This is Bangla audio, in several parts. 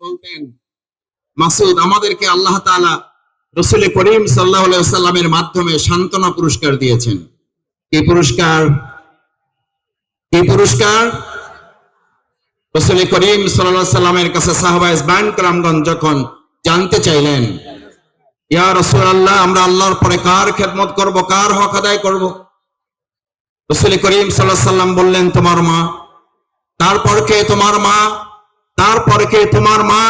বলতেন, মাসুদ, আমাদেরকে আল্লাহ তাআলা রসুল করিম সাল্লাহ সাল্লামের মাধ্যমে সান্ত্বনা পুরস্কার দিয়েছেন। কি পুরস্কার? কি পুরস্কার? রসুল করিম সাল্লাহ সাল্লামের কাছে সাহবাইজ বান কালামগঞ্জ যখন জানতে চাইলেন, ইয়া রসুল আল্লাহ আমরা আল্লাহর পরে কার খেদমত করব, কার হক আদায় করব? রসুল করিম সাল্লাহ সাল্লাম বললেন, তোমার মা। তারপর কে? তোমার মা। তারপরে কে? তোমার মা।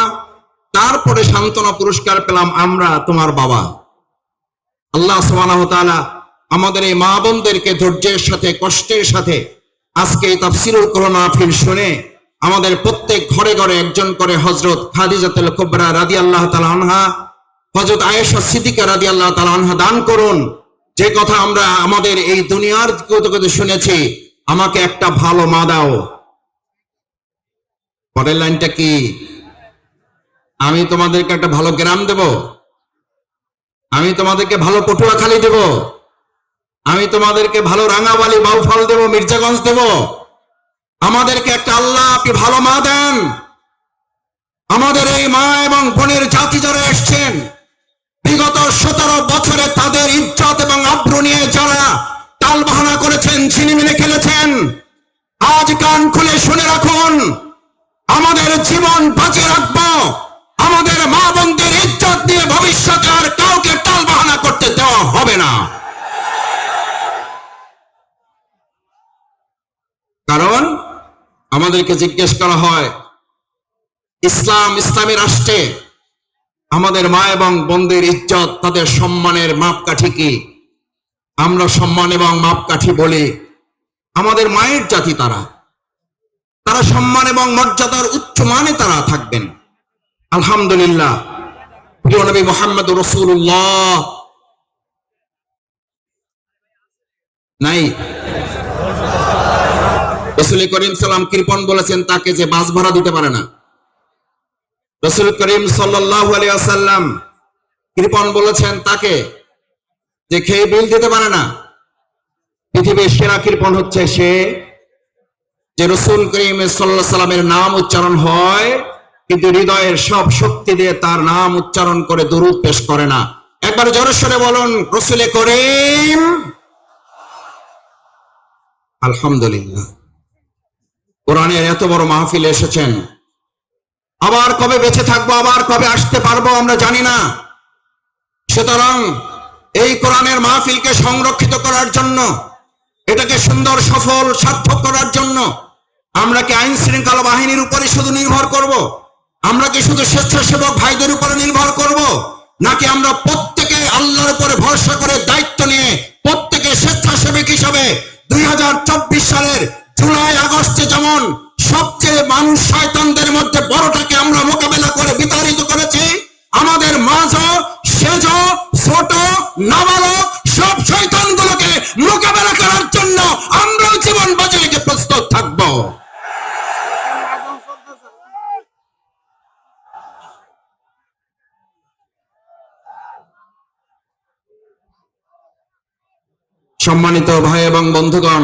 তারপরে সান্ত্বনা পুরস্কার পেলাম আমরা, তোমার বাবা। আল্লাহ সুবহানাহু আমাদের এই মা বোনদেরকে ধৈর্যের সাথে, কষ্টের সাথে আজকে এই তাফসিরুল কোরআন শুনে আমাদের প্রত্যেক ঘরে ঘরে একজন করে হযরত খাদিজাতুল কুবরা রাদিয়াল্লাহু তাআলা আনহা, হযরত আয়েশা সিদ্দিকা রাদিয়াল্লাহু তাআলা আনহা দান করুন। যে কথা আমরা আমাদের এই দুনিয়ার শুনেছি, আমাকে একটা ভালো মা দাও। পরের লাইনটা কি? আমি তোমাদেরকে একটা ভালো গ্রাম দেব। আমি তোমাদেরকে ভালো পটুয়াখালী দেব। আমি তোমাদেরকে ভালো রাঙাবালি, বাউফল দেব, মির্জাগঞ্জ দেব। আমাদেরকে একটা আল্লাহ আপনি ভালো মা দেন। আমাদের এই মা এবং বোনের জাতি যারা এসছেন। বিগত সতেরো বছরে তাদের ইজ্জত এবং আমাদেরকে জিজ্ঞেস করা হয়, ইসলাম ইসলামী রাষ্ট্রে আমাদের মা এবং বোনদের ইজ্জত, তাদের সম্মানের মাপকাঠি কি? আমরা সম্মান এবং মাপকাঠি বলি, আমাদের মায়ের জাতি তারা। তারা সম্মান এবং মর্যাদার উচ্চ মানে তারা থাকবেন। আলহামদুলিল্লাহ। প্রিয় নবী মোহাম্মদ রসুল্লাহ নাই। রসুল করিম সাল্লাম কৃপন বলেছেন তাকে যে বাস ভাড়া দিতে পারে না। রসুল করিম আলিয়াল্লাম কৃপন বলেছেন তাকে যে খেয়ে বিল দিতে পারে না। পৃথিবীর সেরা কৃপন হচ্ছে সে যে রসুল করিম সাল্লাহ সাল্লামের নাম উচ্চারণ হয়, কিন্তু হৃদয়ের সব শক্তি দিয়ে তার নাম উচ্চারণ করে দরুদ পেশ করে না। একবার জোরেশ্বরে বলুন, রসুলে করিম। আলহামদুলিল্লাহ। কোরআনের এত বড় মাহফিল এসেছেন আবার কবে বেঁচে থাকব, আবার কবে আসতে পারব আমরা জানি না সুতরাং এই কোরআনের মাহফিলকে সংরক্ষিত করার জন্য, এটাকে সুন্দর, সফল, সার্থক করার জন্য আমরা কি আইন শৃঙ্খলা বাহিনীর উপরে শুধু নির্ভর করব। আমরা কি শুধু স্বেচ্ছাসেবক ভাইদের উপরে নির্ভর করব। নাকি আমরা প্রত্যেকে আল্লাহর উপরে ভরসা করে দায়িত্ব নিয়ে প্রত্যেকে স্বেচ্ছাসেবক হিসাবে দুই হাজার চব্বিশ সালের জুলাই, আগস্টে যেমন সবচেয়ে মানুষ শয়তানদের মধ্যে বড়টাকে আমরা মোকাবেলা করে বিতাড়িত করেছি, আমাদের মাঝ, সেজ, ছোট, নাবালক সব শয়তানগুলোকে মোকাবেলা করার জন্য আমরাও জীবন বাঁচে রেখে প্রস্তুত থাকব। সম্মানিত ভাই এবং বন্ধুগণ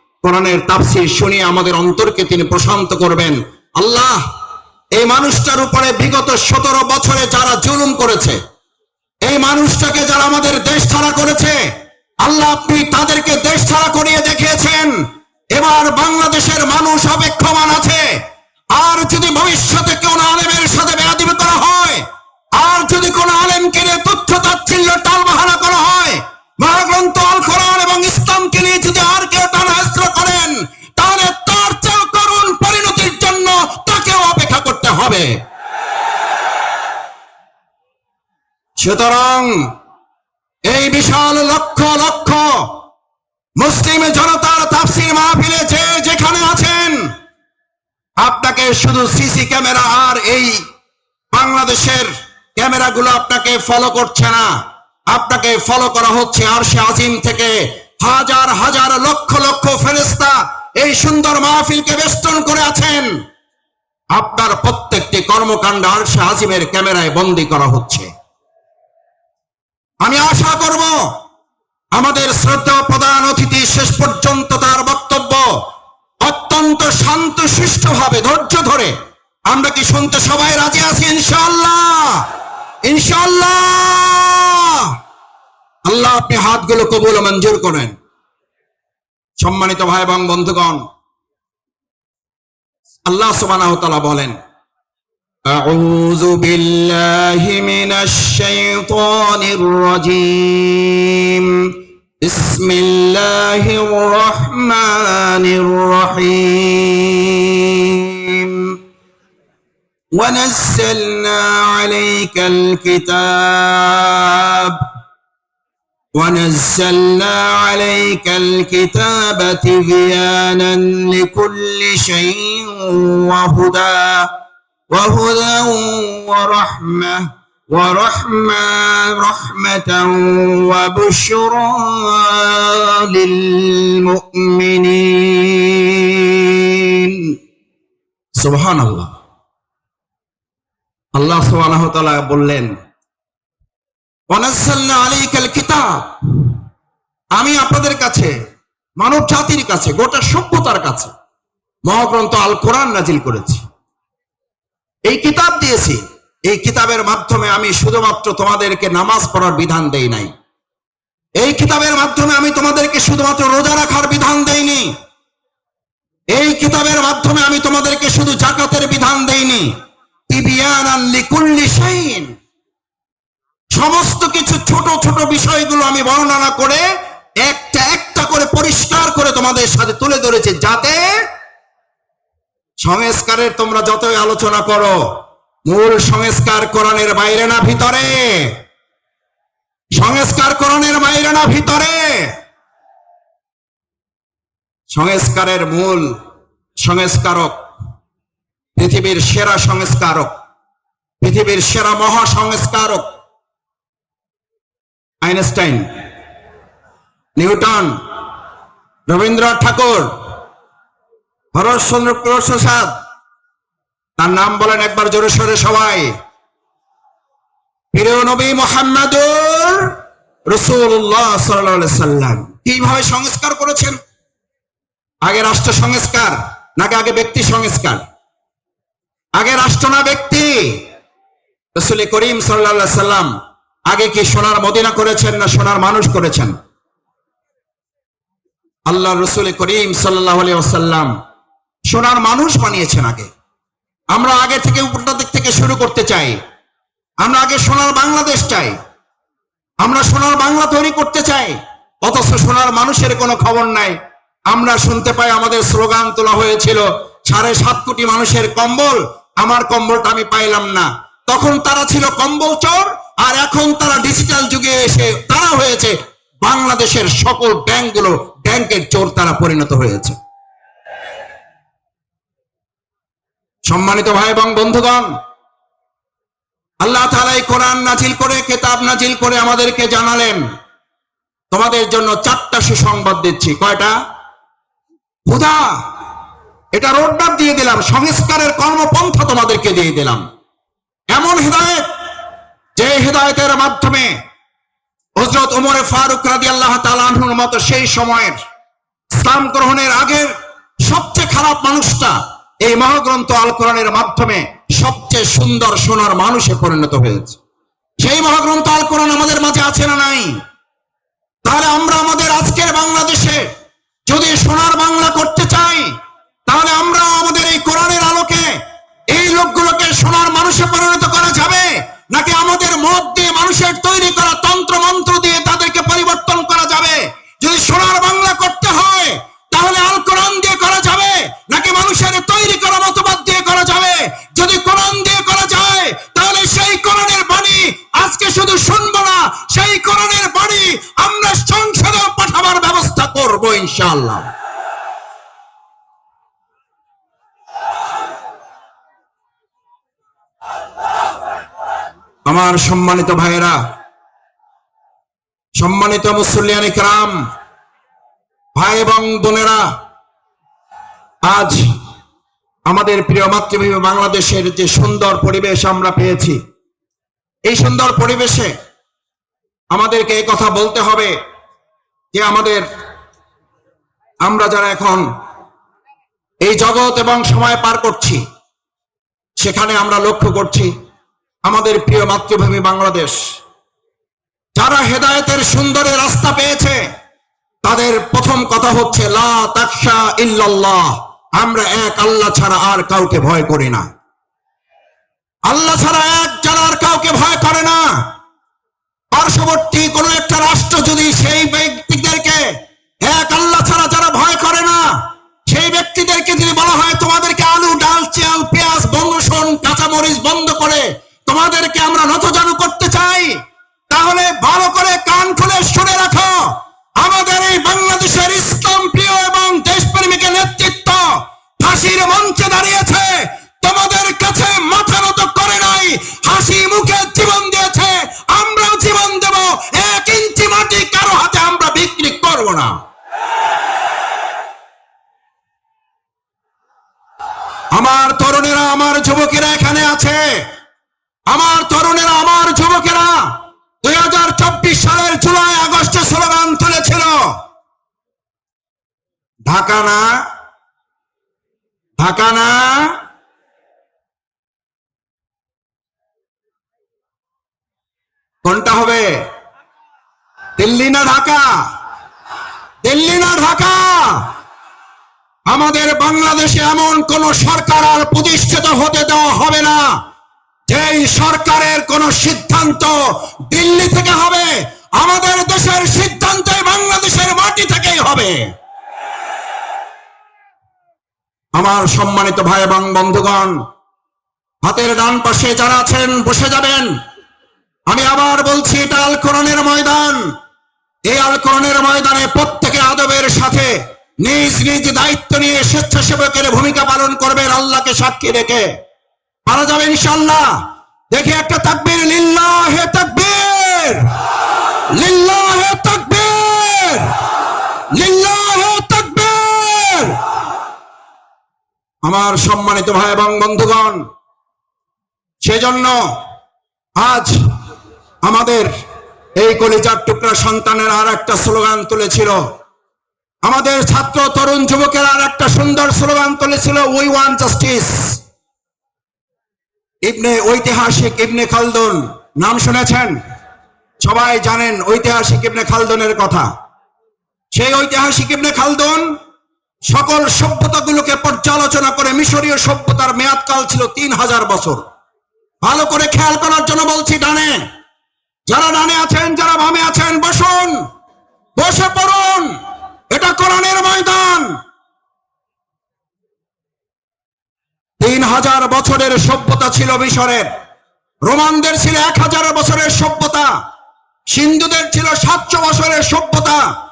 কোরআনের তাফসির শুনিয়ে আমাদের অন্তরকে তিনি প্রশান্ত করবেন। আল্লাহ, এই মানুষটার উপরে বিগত সতেরো বছরে যারা জুলুম করেছে, এই মানুষটাকে যারা আমাদের দেশ ছাড়া করেছে, আল্লাহ আপনি তাদেরকে দেশ ছাড়া করিয়ে দেখিয়েছেন। এবার বাংলাদেশের মানুষ অপেক্ষমান আছে। আর যদি ভবিষ্যতে কোন আলেমের সাথে বেয়াদিবি করা হয়, আর যদি কোন আলেমকে নিয়ে তথ্য তাচ্ছিল্য টাল টালবাহানা করা হয়, মহাগ্রন্থ আল কোরআন এবং ইসলামকে নিয়ে যদি আর কেউ হবে। সুতরাং এই বিশাল লক্ষ লক্ষ মুসলিম জনতার তাফসির মাহফিলে যে যেখানে আছেন, আপনাকে শুধু সিসি ক্যামেরা আর এই বাংলাদেশের ক্যামেরাগুলো আপনাকে ফলো করছে না। আপনাকে ফলো করা হচ্ছে আর সে আজিম থেকে হাজার হাজার লক্ষ লক্ষ ফেরেস্তা এই সুন্দর মাহফিলকে বেষ্টন করে আছেন। আপনার প্রত্যেকটি কর্মকাণ্ড আর সে আজিমের ক্যামেরায় বন্দী করা হচ্ছে। আমি আশা করব আমাদের শ্রদ্ধা প্রধান অতিথি শেষ পর্যন্ত তার বক্তব্য অত্যন্ত শান্ত ভাবে ধৈর্য ধরে। আমরা কি শুনতে সবাই রাজি আছি? ইনশাল্লাহ ইনশাআল্লাহ! আল্লাহ আপনি হাতগুলো কবুল মঞ্জুর করেন। সম্মানিত ভাই এবং বন্ধুগণ আল্লাহ সুবহানাহু ওয়া তাআলা বলেন أعوذ بالله من الشيطان الرجيم بسم الله الرحمن الرحيم ونزلنا عليك الكتاب ونزلنا عليك الكتاب تبيانا لكل شيء وهدى وهدى ورحمة ورحمة رحمة وبشرى للمؤمنين. سبحان الله. الله سبحانه وتعالى بولين আমি আপনাদের কাছে, মানব জাতির কাছে, গোটা সভ্যতার কাছে মহাগ্রন্থ আল কোরআন নাজিল করেছি। এই কিতাব দিয়েছি। এই কিতাবের মাধ্যমে আমি শুধুমাত্র তোমাদেরকে নামাজ পড়ার বিধান দেই নাই। এই কিতাবের মাধ্যমে আমি তোমাদেরকে শুধুমাত্র রোজা রাখার বিধান দেইনি। এই কিতাবের মাধ্যমে আমি তোমাদেরকে শুধু জাকাতের বিধান দেইনি। তিবিয়ানান লিকুল্লি শাইইন। সমস্ত কিছু ছোট ছোট বিষয়গুলো আমি বর্ণনা করে একটা একটা করে পরিষ্কার করে তোমাদের সাথে তুলে ধরেছি যাতে সংস্কারের তোমরা যতই আলোচনা করো, মূল সংস্কার কোরআনের বাইরে না ভিতরে। সংস্কার কোরআনের বাইরে না ভিতরে। সংস্কারের মূল সংস্কারক পৃথিবীর সেরা সংস্কারক, পৃথিবীর সেরা মহা সংস্কারক আইনস্টাইন, নিউটন, রবীন্দ্রনাথ ঠাকুর হরশ্চন্দ্র প্রসাদ, তার নাম বলেন একবার জোরে সরে সবাই। প্রিয় নবী মোহাম্মদুর রসুল্লাহ সাল্লাম। কীভাবে সংস্কার করেছেন? আগে রাষ্ট্র সংস্কার, নাকি আগে ব্যক্তি সংস্কার? আগে রাষ্ট্র না ব্যক্তি? রসুল করিম সাল্লাহ সাল্লাম আগে কি সোনার মদিনা করেছেন না সোনার মানুষ করেছেন? আল্লাহ রসুল করিম সাল্লাহ সোনার মানুষ বানিয়েছেন আগে। আমরা আগে থেকে উপরটা দিক থেকে শুরু করতে চাই। আমরা আগে সোনার বাংলাদেশ চাই। আমরা সোনার বাংলা তৈরি করতে চাই। অথচ সোনার মানুষের কোনো খবর নাই। আমরা শুনতে পাই আমাদের স্লোগান তোলা হয়েছিল, সাড়ে সাত কোটি মানুষের কম্বল। আমার কম্বলটা আমি পাইলাম না। তখন তারা ছিল কম্বল চোর। আর এখন তারা ডিজিটাল যুগে এসে তারা হয়েছে বাংলাদেশের সকল ব্যাংকগুলো ব্যাংকের চোর তারা পরিণত হয়েছে। সম্মানিত ভাই এবং বন্ধুগণ, আল্লাহ তাআলা এই কোরআন নাজিল করে, কেতাব নাজিল করে আমাদেরকে জানালেন, তোমাদের জন্য চারটা সুসংবাদ দিচ্ছি। কয়টা? হুদা! এটা রোডম্যাপ দিয়ে দিলাম, সংস্কারের কর্মপন্থা তোমাদেরকে দিয়ে দিলাম। এমন হৃদায়ত যে হৃদায়তের মাধ্যমে হজরত উমরে ফারুক রাদি আল্লাহ তালাহুর মতো সেই সময়ের ইসলাম গ্রহণের আগের সবচেয়ে খারাপ মানুষটা এই মহাগ্রন্থ আল কোরআনের মাধ্যমে সবচেয়ে সুন্দর সোনার মানুষে পরিণত হয়েছে। সেই মহাগ্রন্থ আল কোরআন আমাদের মাঝে আছে না নাই? তাহলে আমরা আমাদের আজকের বাংলাদেশে যদি সোনার বাংলা করতে চাই, তাহলে আমরা আমাদের এই কোরআনের আমার সম্মানিত ভাইয়েরা, সম্মানিত মুসল্লিয়ান ইকরাম, ভাই এবং বোনেরা, আজ আমাদের প্রিয় মাতৃভূমি বাংলাদেশের যে সুন্দর পরিবেশ আমরা পেয়েছি, এই সুন্দর পরিবেশে আমাদেরকে এই কথা বলতে হবে যে আমাদের, আমরা যারা এখন এই জগৎ এবং সময় পার করছি, সেখানে আমরা লক্ষ্য করছি আমাদের প্রিয় মাতৃভূমি বাংলাদেশ, যারা হেদায়তের সুন্দরের রাস্তা পেয়েছে, তাদের প্রথম কথা হচ্ছে, লা আমরা এক আল্লাহ ছাড়া আর কাউকে ভয় করি না। আল্লাহ ছাড়া এক যারা আর কাউকে ভয় করে না। পার্শ্ববর্তী কোন একটা রাষ্ট্র ঢাকা না ঢাকা না কোনটা হবে? দিল্লি না ঢাকা? দিল্লি না ঢাকা? আমাদের বাংলাদেশে এমন কোন সরকার আর প্রতিষ্ঠিত হতে দেওয়া হবে না, যেই সরকারের কোন সিদ্ধান্ত দিল্লি থেকে হবে। আমাদের দেশের সিদ্ধান্ত বাংলাদেশের মাটি থেকেই হবে। আমার সম্মানিত ভাই এবং বন্ধুগণ, হাতের ডান পাশে যারা আছেন, বসে যাবেন। আমি আবার বলছি, এটা আল কোরআনের ময়দান। এই আল কোরআনের ময়দানে প্রত্যেকে আদবের সাথে নিজ নিজ দায়িত্ব নিয়ে স্বেচ্ছাসেবকের ভূমিকা পালন করবেন আল্লাহকে সাক্ষী রেখে। পারা যাবে ইনশাল্লাহ দেখি একটা তাকবীর, লিল্লাহে তাকবীর! লিল্লাহে তাকবীর! লিল্লাহে তাকবীর আমার সম্মানিত ভাই এবং বন্ধুগণ, সেজন্য আজ আমাদের এই কলিজার টুকরা সন্তানের আর একটা স্লোগান তুলেছিল। আমাদের ছাত্র তরুণ যুবকের আর একটা সুন্দর স্লোগান তুলেছিল উই ওয়ান জাস্টিস ইবনে ঐতিহাসিক ইবনে খালদুন, নাম শুনেছেন? সবাই জানেন ঐতিহাসিক ইবনে খালদুনের কথা। সেই ঐতিহাসিক ইবনে খালদুন সকল সভ্যতাগুলোকে পর্যালোচনা করে মিশরীয় সভ্যতার মেয়াদকাল ছিল তিন হাজার বছর। ভালো করে খেয়াল করার জন্য বলছি ডানে। যারা ডানে আছেন, যারা বামে আছেন, বসুন। বসে পড়ুন। এটা কোরআনের ময়দান। তিন হাজার বছরের সভ্যতা ছিল মিশরের। রোমানদের ছিল এক হাজার বছরের সভ্যতা। সিন্ধুদের ছিল সাতশো বছরের সভ্যতা।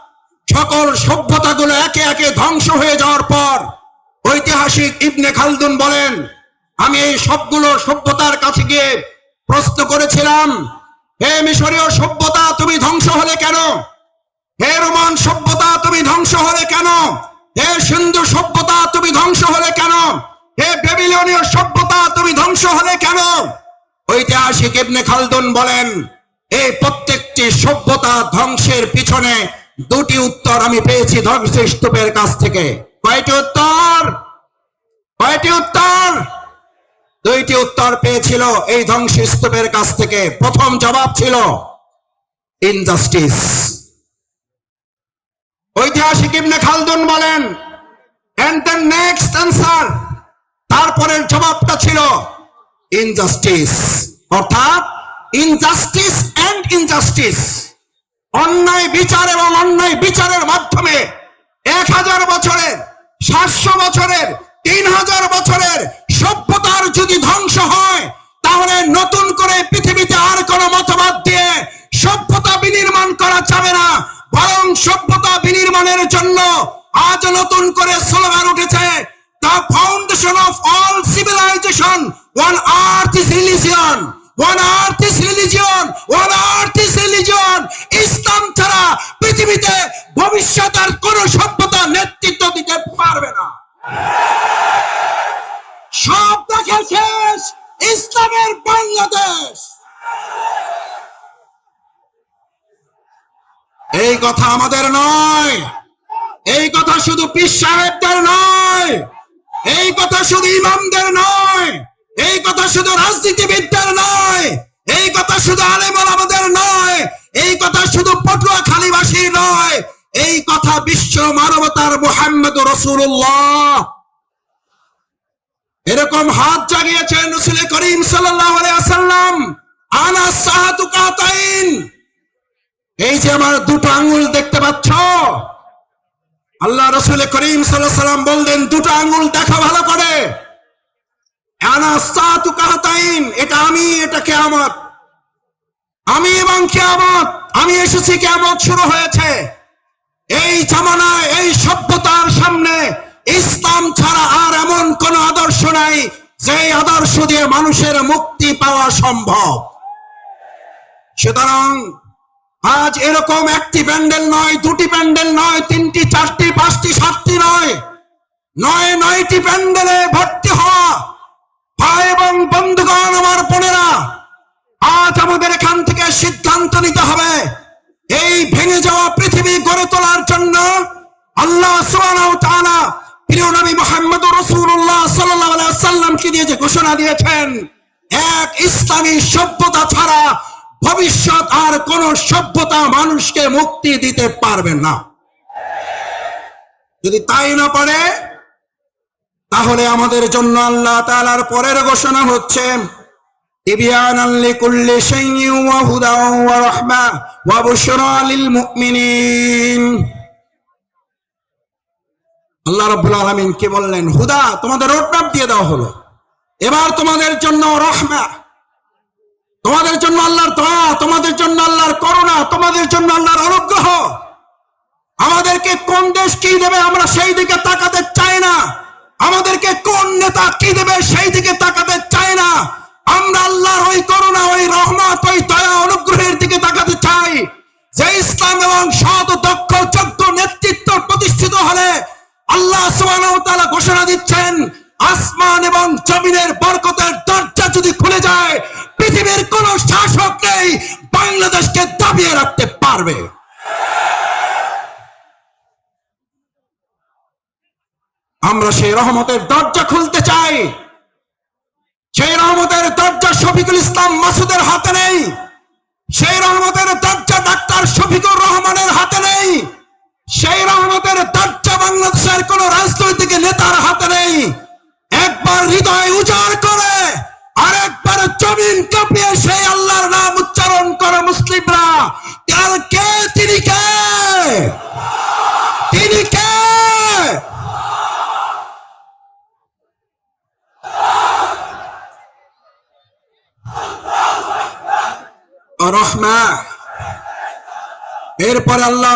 সকল সভ্যতাগুলো একে একে ধ্বংস হয়ে যাওয়ার পর ঐতিহাসিক ইবনে খালদুন বলেন, আমি এই সবগুলো সভ্যতার কাছে গিয়ে প্রশ্ন করেছিলাম, হে মিশরীয় সভ্যতা তুমি ধ্বংস হলে কেন? হে রোমান সভ্যতা তুমি ধ্বংস হলে কেন? হে সিন্ধু সভ্যতা তুমি ধ্বংস হলে কেন? হে বেবিলনীয় সভ্যতা তুমি ধ্বংস হলে কেন? ঐতিহাসিক ইবনে খালদুন বলেন, এই প্রত্যেকটি সভ্যতা ধ্বংসের পিছনে দুটি উত্তর আমি পেয়েছি ধ্বংসস্তূপের কাছ থেকে। কয়টি উত্তর? কয়টি উত্তর? দুইটি উত্তর পেয়েছিল এই ধ্বংসস্তূপের কাছ থেকে। প্রথম জবাব ছিল ইনজাস্টিস ঐতিহাসিক ইবনে খালদুন বলেন এন্ড দ্য নেক্সট অ্যান্সার তারপরের জবাবটা ছিল ইনজাস্টিস অর্থাৎ ইনজাস্টিস এন্ড ইনজাস্টিস অন্যায় বিচার এবং অন্যায় বিচারের মাধ্যমে এক হাজার বছরের, সাতশো বছরের, তিন হাজার বছরের সভ্যতার যদি ধ্বংস হয়, তাহলে নতুন করে পৃথিবীতে আর কোনো মতবাদ দিয়ে সভ্যতা বিনির্মাণ করা যাবে না। বরং সভ্যতা বিনির্মাণের জন্য আজ নতুন করে স্লোগান উঠেছে the foundation of all civilization one earth is religion one earth is religion one earth is religion ইসলাম ছাড়া পৃথিবীতে ভবিষ্যৎ আর কোন সভ্যতা নেতৃত্ব দিতে পারবে না। সব দেখে শেষ ইসলামের বাংলাদেশ। এই কথা আমাদের নয়। এই কথা শুধু পীর সাহেবদের নয়। এই কথা শুধু ইমামদের নয়। এই কথা শুধু রাজনীতিবিদদের নয়, এই কথা শুধু আলেমল আমাদের নয়, এই কথা শুধু পটুয়াখালীবাসীর নয়, এই কথা বিশ্ব মানবতার মোহাম্মদ রসুল্লাহ এরকম হাত জাগিয়েছেন রসুল করিম আসাল্লাম আনা এই যে আমার দুটো আঙ্গুল দেখতে পাচ্ছ, আল্লাহ রসুল করিম সাল্লাহ সাল্লাম বললেন, দুটো আঙ্গুল দেখা ভালো করে। এটা আমি, এটা কেয়ামত। আমি এবং কেয়ামত, আমি এসেছি, কেয়ামত শুরু হয়েছে। এই জামানায়, এই সভ্যতার সামনে ইসলাম ছাড়া আর এমন কোন আদর্শ নাই যে আদর্শ দিয়ে মানুষের মুক্তি পাওয়া সম্ভব। সুতরাং আজ এরকম একটি প্যান্ডেল নয়, দুটি প্যান্ডেল নয়, তিনটি, চারটি, পাঁচটি, সাতটি নয় নয়, নয়টি প্যান্ডেলে ভর্তি হওয়া ভাই এবং বন্ধুগণ আমার বোনেরা, আজ আমাদের এখান থেকে সিদ্ধান্ত নিতে হবে। এই ভেঙে যাওয়া পৃথিবী গড়ে তোলার জন্য আল্লাহ প্রিয় নবী মুহাম্মদ আলাইহি সাল্লামকে দিয়ে যে ঘোষণা দিয়েছেন, এক ইসলামী সভ্যতা ছাড়া ভবিষ্যৎ আর কোন সভ্যতা মানুষকে মুক্তি দিতে পারবে না। যদি তাই না পারে তাহলে আমাদের জন্য আল্লাহ তালার পরের ঘোষণা হচ্ছে তোমাদের রোডম্যাপ দিয়ে দেওয়া হলো। এবার তোমাদের জন্য রহমা। তোমাদের জন্য আল্লাহর দয়া, তোমাদের জন্য আল্লাহর করুণা, তোমাদের জন্য আল্লাহর অনুগ্রহ। আমাদেরকে কোন দেশ কি দেবে আমরা সেই দিকে তাকাতে চাই না। আমাদেরকে কোন নেতা কি দেবে সেই দিকে তাকাতে চাই না। আমরা আল্লাহর ওই করুণা, ওই রহমত, ওই দয়া অনুগ্রহের দিকে তাকাতে চাই। যে ইসলাম এবং সৎ, দক্ষ, যোগ্য নেতৃত্ব প্রতিষ্ঠিত হলে আল্লাহ তাআলা ঘোষণা দিচ্ছেন, আসমান এবং জমিনের বরকতের দরজা যদি খুলে যায়, পৃথিবীর কোন শাসক নেই, বাংলাদেশকে দাবিয়ে রাখতে পারবে। আমরা সেই রহমতের দরজা খুলতে চাই। সেই রহমতের দরজা শফিকুল ইসলাম মাসুদের হাতে নেই। সেই রহমতের দরজা ডাক্তার শফিকুর রহমানের হাতে নেই। সেই রহমতের দরজা বাংলাদেশের কোন রাজনৈতিক নেতার হাতে নেই। একবার হৃদয় উজাড় করে আর একবার জমিন কাঁপিয়ে সেই আল্লাহর নাম উচ্চারণ করে। এরপর আল্লাহ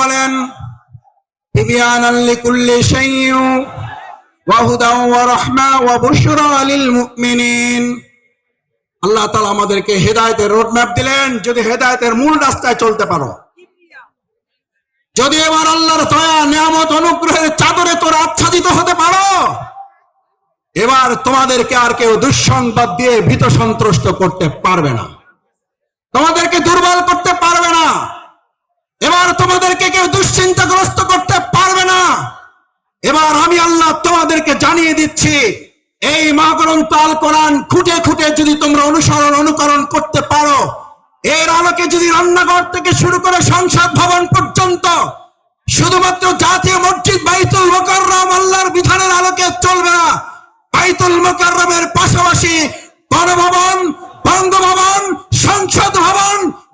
বলেন আল্লাহ দিলেন, যদি হেদায়েতের মূল রাস্তায় চলতে পারো। যদি এবার আল্লাহর দয়া, নিয়ামত, অনুগ্রহের চাদরে তোর আচ্ছাদিত হতে পারো, এবার তোমাদেরকে আর কেউ দুঃসংবাদ দিয়ে ভীত সন্ত্রস্ত করতে পারবে না। তোমাদেরকে দুর্বল করতে পারবে না। এবার তোমাদেরকে কেউ দুশ্চিন্তাগ্রস্ত করতে পারবে না। এবার আমি আল্লাহ তোমাদেরকে জানিয়ে দিচ্ছি, এই মহাগ্রন্থ আল কোরআন খুঁটে খুঁটে যদি তোমরা অনুসরণ, অনুকরণ করতে পারো, এর আলোকে যদি রান্নাঘর থেকে শুরু করে সংসদ ভবন পর্যন্ত শুধুমাত্র জাতীয় মসজিদ বাইতুল মোকাররম আল্লাহর বিধানের আলোকে চলবে না, বাইতুল মোকাররমের পাশাপাশি গণভবন, বঙ্গভবন, সংসদ ভবন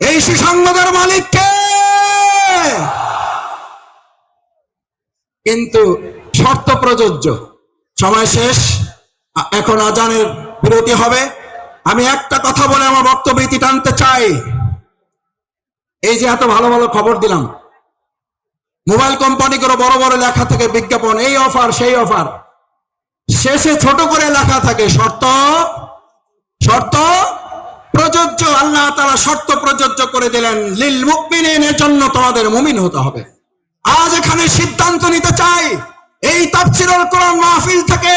এই সুসংবাদের মালিককে! কিন্তু শর্ত প্রযোজ্য। সময় শেষ, এখন আজানের বিরতি হবে। আমি একটা কথা বলে আমার বক্তব্য টানতে চাই। এই যে এত ভালো ভালো খবর দিলাম। মোবাইল কোম্পানিগুলো বড় বড় লেখা থাকে বিজ্ঞাপন, এই অফার, সেই অফার। শেষে ছোট করে লেখা থাকে, শর্ত শর্ত প্রযোজ্য, আল্লাহ তারা শর্ত প্রযোজ্য করে দিলেন, লিল মুকমিনের জন্য তোমাদের মুমিন হতে হবে। আজ এখানে সিদ্ধান্ত নিতে চাই, এই তাফসিরুল কোরআন মাহফিল থেকে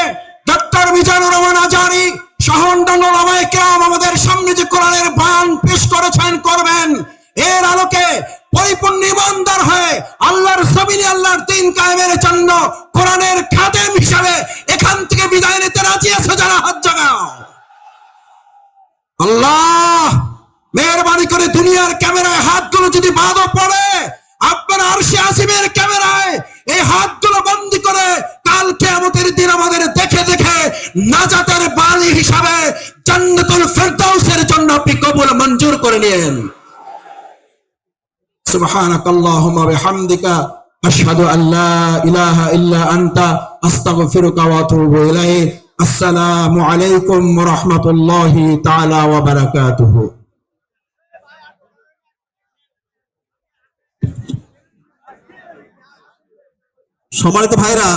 ডক্টর মিজানুর রহমান আজারি আমাদের সামনে যে কোরআনের বয়ান পেশ করেছেন, করবেন। এর আলোকে পরিপূর্ণ হয়ে আল্লাহর আল্লাহর দিন কায়েমের জন্য কোরআনের খাদেম হিসাবে এখান থেকে বিদায় নিতে রাজি আছে যারা? হাত জাগাও। আল্লাহ মেহরবানি করে দুনিয়ার ক্যামেরায় হাতগুলো যদি বাদও পড়ে আপনার আরশে আসিমের ক্যামেরায় এই হাতগুলো বন্দি করে কাল কেয়ামতের দিন আমাদের দেখে দেখে নাজাতের বালি হিসাবে জান্নাতুল ফেরদাউসের জন্য আপনি কবুল মঞ্জুর করে নিন سبحانك اللهم وبحمدك أشهد أن لا إله إلا أنت أستغفرك وأتوب إليك السلام عليكم ورحمة الله تعالى وبركاته সম্মানিত ভাইরা